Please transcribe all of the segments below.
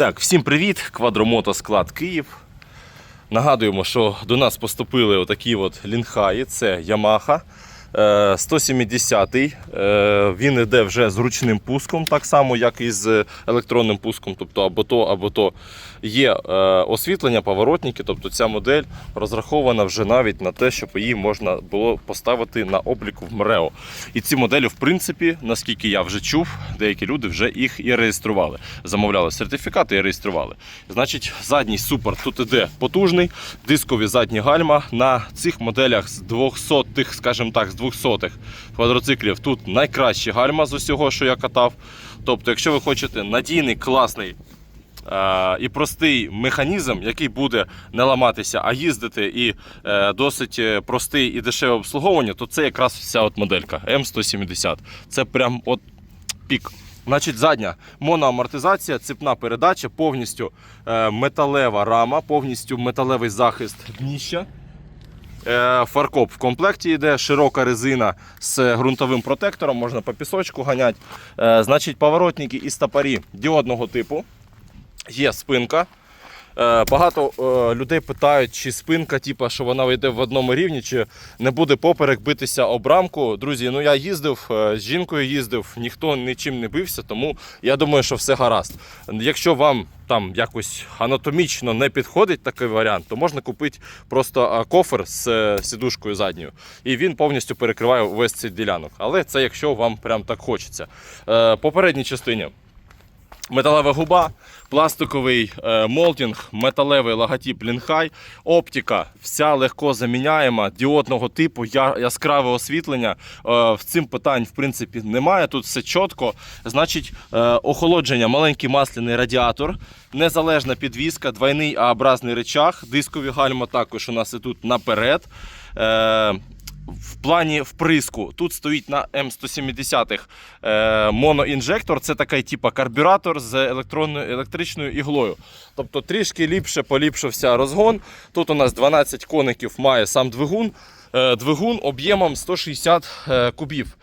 Так, всім привіт! Квадромотосклад Київ. Нагадуємо, що до нас поступили отакі от лінхаї, це Ямаха. Е, 170-й. Е, він йде вже з ручним пуском, так само, як і з електронним пуском, тобто або то, або то. Є е, освітлення, поворотники, тобто ця модель розрахована вже навіть на те, щоб її можна було поставити на обліку в МРЕО. І ці моделі, в принципі, наскільки я вже чув, деякі люди вже їх і реєстрували. Замовляли сертифікати і реєстрували. Значить, задній супорт тут іде потужний, дискові задні гальма. На цих моделях з 200-х, скажімо так, з 200-х квадроциклів тут найкращі гальма з усього, що я катав. Тобто, якщо ви хочете надійний, класний е, і простий механізм, який буде не ламатися, а їздити і е, досить е, простий і дешеве обслуговування, то це якраз вся от моделька М170. Це прям от пік. Значить, задня моноамортизація, цепна передача, повністю е, металева рама, повністю металевий захист дніща. Е, Фаркоп в комплекті йде, широка резина з ґрунтовим протектором, можна по пісочку ганяти. Е, Значить, поворотники і стопорі діодного типу. Є спинка. Е, Багато е, людей питають, чи спинка, типу, що вона йде в одному рівні, чи не буде поперек битися об рамку. Друзі, ну я їздив, е, з жінкою їздив, ніхто нічим не бився, тому я думаю, що все гаразд. Якщо вам там якось анатомічно не підходить такий варіант, то можна купити просто кофер з сідушкою задньою. І він повністю перекриває весь цей ділянок. Але це якщо вам прям так хочеться. Е, По передній частині Металева губа, пластиковий е, молдинг, металевий логотип Лінхай, оптика, вся легко заміняєма, діодного типу, яскраве освітлення. Е, в цим питань в принципі немає. Тут все чітко. Значить, е, охолодження, маленький масляний радіатор, незалежна підвізка, двойний А-образний речах, дискові гальма також у нас і тут наперед. В плані вприску тут стоїть на М170 е, моноінжектор. Це такий типу карбюратор з електронною електричною іглою. Тобто трішки ліпше поліпшився розгон. Тут у нас 12 коників має сам двигун. Е, двигун об'ємом 160 е, кубів.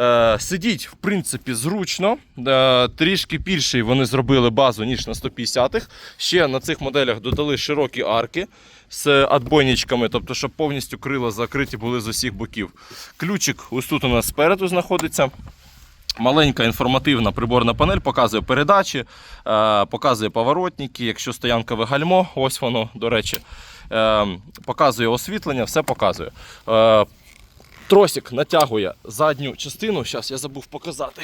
Е, Сидіть, в принципі, зручно. Е, Трішки більший вони зробили базу, ніж на 150-х. Ще на цих моделях додали широкі арки з отбойничками, тобто, щоб повністю крила закриті були з усіх боків. Ключик ось тут у нас спереду знаходиться. Маленька інформативна приборна панель показує передачі, е, показує поворотники, якщо стоянкове гальмо, ось воно, до речі, е, показує освітлення, все показує. Тросик натягує задню частину. Зараз я забув показати.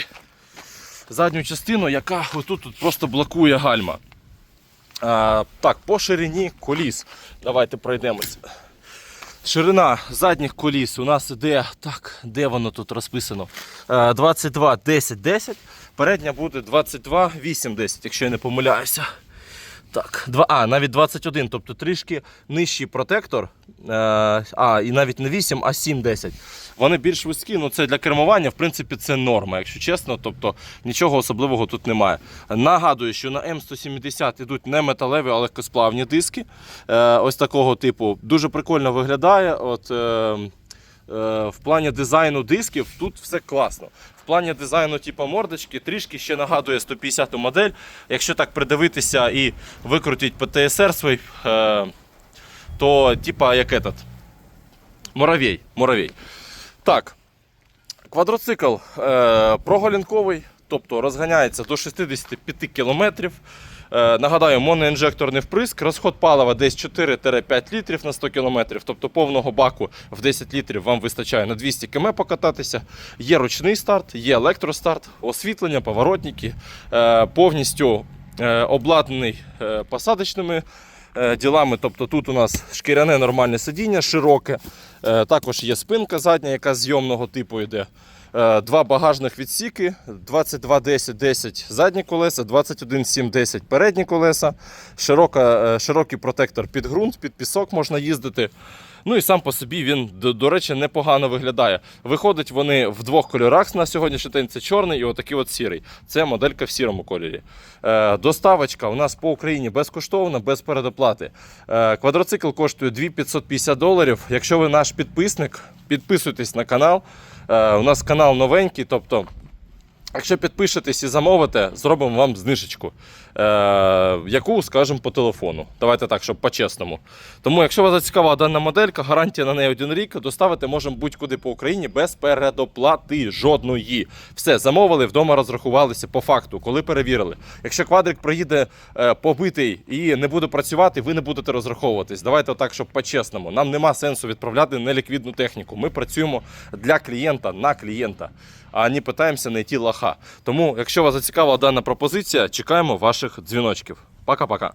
Задню частину, яка отут тут просто блокує гальма. А, так, по ширині коліс. Давайте пройдемося. Ширина задніх коліс у нас іде, так, де воно тут розписано? Е, 22, 10, 10. Передня буде 22, 8, 10, якщо я не помиляюся. Так, 2, а, навіть 21, тобто трішки нижчий протектор. Е, а, і навіть не 8, а 7, 10. Вони більш вузькі, ну це для кермування, в принципі, це норма, якщо чесно, тобто нічого особливого тут немає. Нагадую, що на М170 йдуть не металеві, а легкосплавні диски. Е, ось такого типу. Дуже прикольно виглядає. От, е, в плані дизайну дисків тут все класно. В плані дизайну типу мордочки трішки ще нагадує 150 модель. Якщо так придивитися і викрутити ПТСР свій, е, то типа як этот, муравей. муравей. Так, квадроцикл е, проголінковий, тобто розганяється до 65 км. Е, нагадаю, моноінжекторний вприск, розход палива десь 4-5 літрів на 100 км, тобто повного баку в 10 літрів вам вистачає на 200 км покататися. Є ручний старт, є електростарт, освітлення, поворотники, е, повністю е, обладнаний посадочними ділами. Тобто тут у нас шкіряне нормальне сидіння, широке. Також є спинка задня, яка зйомного типу йде. Е, Два багажних відсіки, 22 10 10 задні колеса, 21 7 10 передні колеса, широка, е, широкий протектор під ґрунт, під пісок можна їздити. Ну і сам по собі він, до, до речі, непогано виглядає. Виходять вони в двох кольорах на сьогоднішній день. Це чорний і отакий от сірий. Це моделька в сірому кольорі. Е, доставочка у нас по Україні безкоштовна, без передоплати. Е, квадроцикл коштує 2550 доларів. Якщо ви наш підписник, підписуйтесь на канал. Е, у нас канал новенький, тобто Якщо підпишетесь і замовите, зробимо вам знижечку, е, яку скажемо по телефону. Давайте так, щоб по-чесному. Тому, якщо вас зацікавила дана моделька, гарантія на неї один рік, доставити можемо будь-куди по Україні без передоплати жодної. Все, замовили, вдома розрахувалися по факту, коли перевірили. Якщо квадрик приїде е, побитий і не буде працювати, ви не будете розраховуватись. Давайте так, щоб по-чесному. Нам нема сенсу відправляти неліквідну техніку. Ми працюємо для клієнта на клієнта, а не питаємося знайти лоха. Тому, якщо вас зацікавила дана пропозиція, чекаємо ваших дзвіночків. Пока-пока.